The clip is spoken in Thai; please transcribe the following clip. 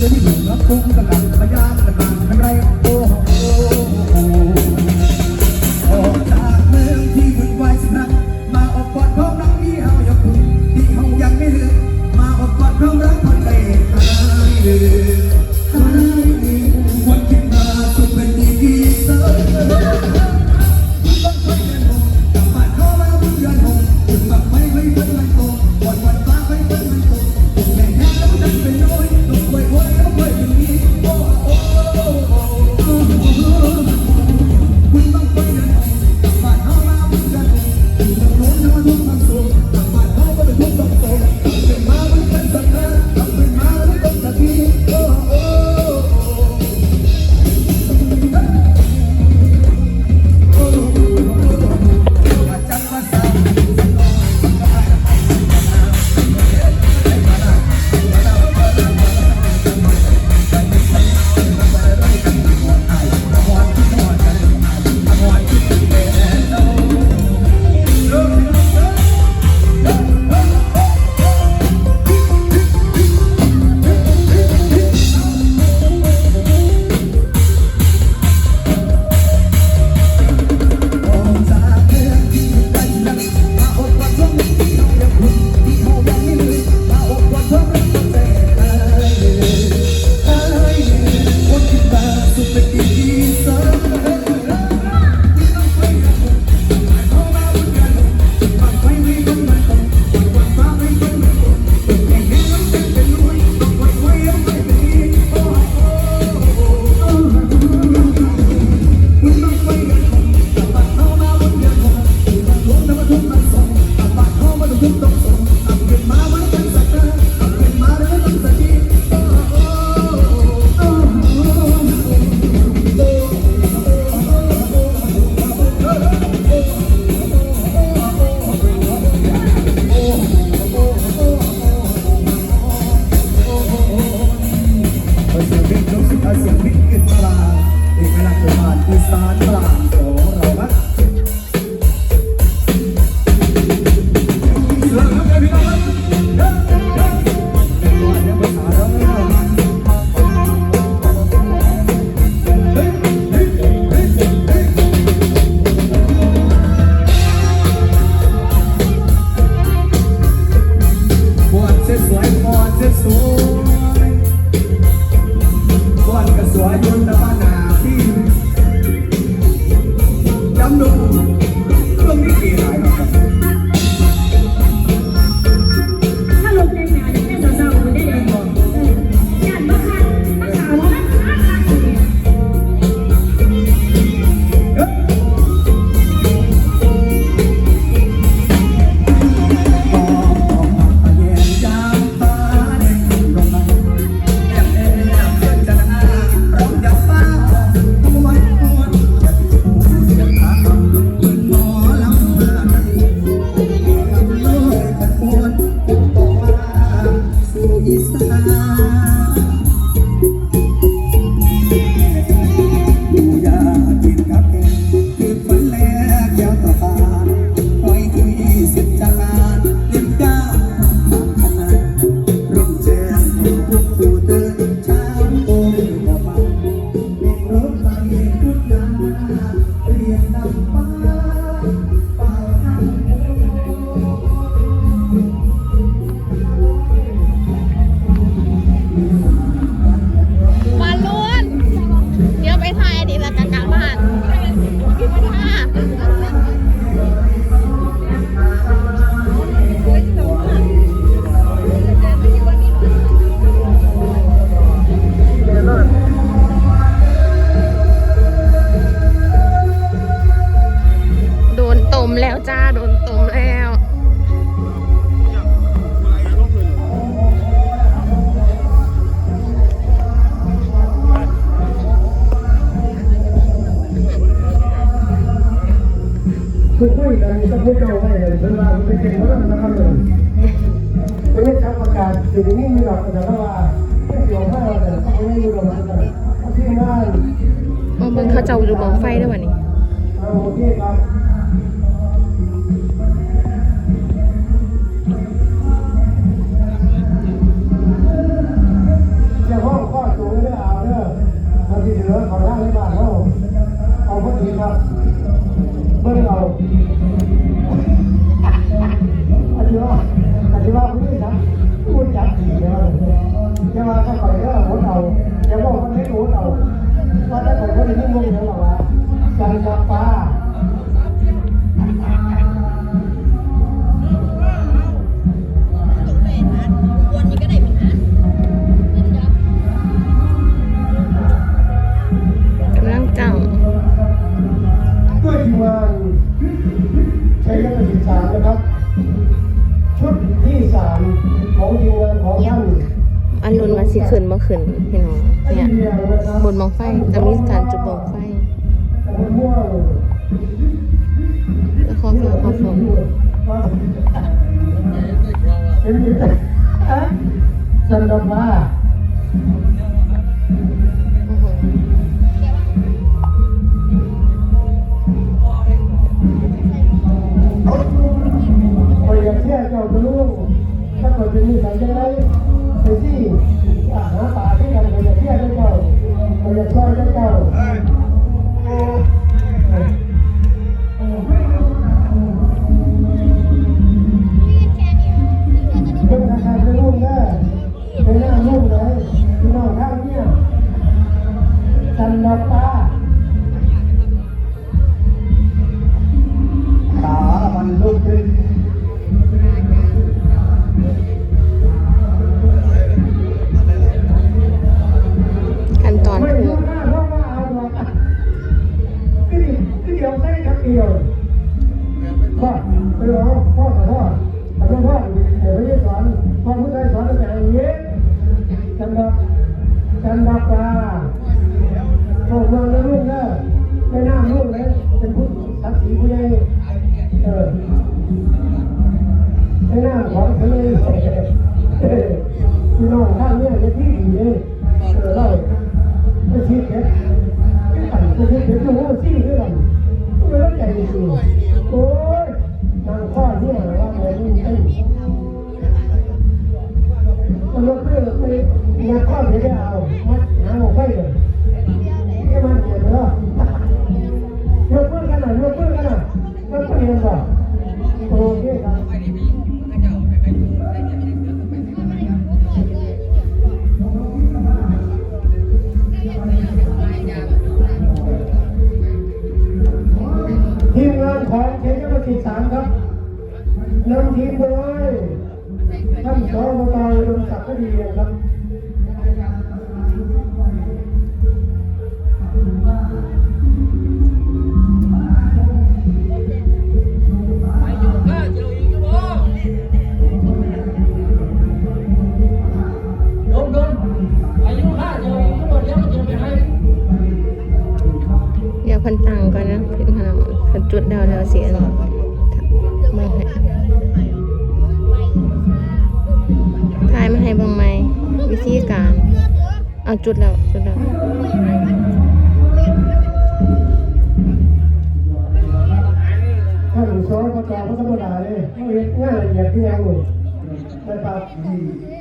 จะไม่ถึงแล้าปุ้งกำลังพยายามกำลัง คือสารปลา แล้วจ้า โดนตมแล้วคุต่ไม่ต้องพูดเอาไว้เลยเวลาเป็นเก่ราล้วนะครับเลเไม่ใช่ชักปรกาศสิ่งนี้มีหลักแต่ว่าไม่เสียงห้าแต่องไม่มีประมาณนั้นที่บ้อนมึงเขาจะอยู่มองไฟได้ไหมนี้ ไม่เคยเห็นหรอกวะใจกับฟ้าชัยนักศึกษานะครับ ชุดที่สามของทีมงาน สิขึ้นบ่ขึ้นพี่น้องเนี่ยบนมองไฟจะมีการจุดมองไฟแล้วขอเพื่อขอฝนสนุกมากคยากเชื่อเจ้าจะรู้ถ้าคนเป็นนิสัยยังไง นะครับจันทร์ฟ้า กันบ่โอเคทีมงานของเขตยมกิจสามครับนำทีมโดยท่านสอบตรมศักดิ์ก็ดีครับ อะจุดแล้วจุดแล้วถ้าอยู่ซ้อนประกาศพระสมุดาเลยไม่เห็นง่ายละเอียดที่ยังอยู่นะครับ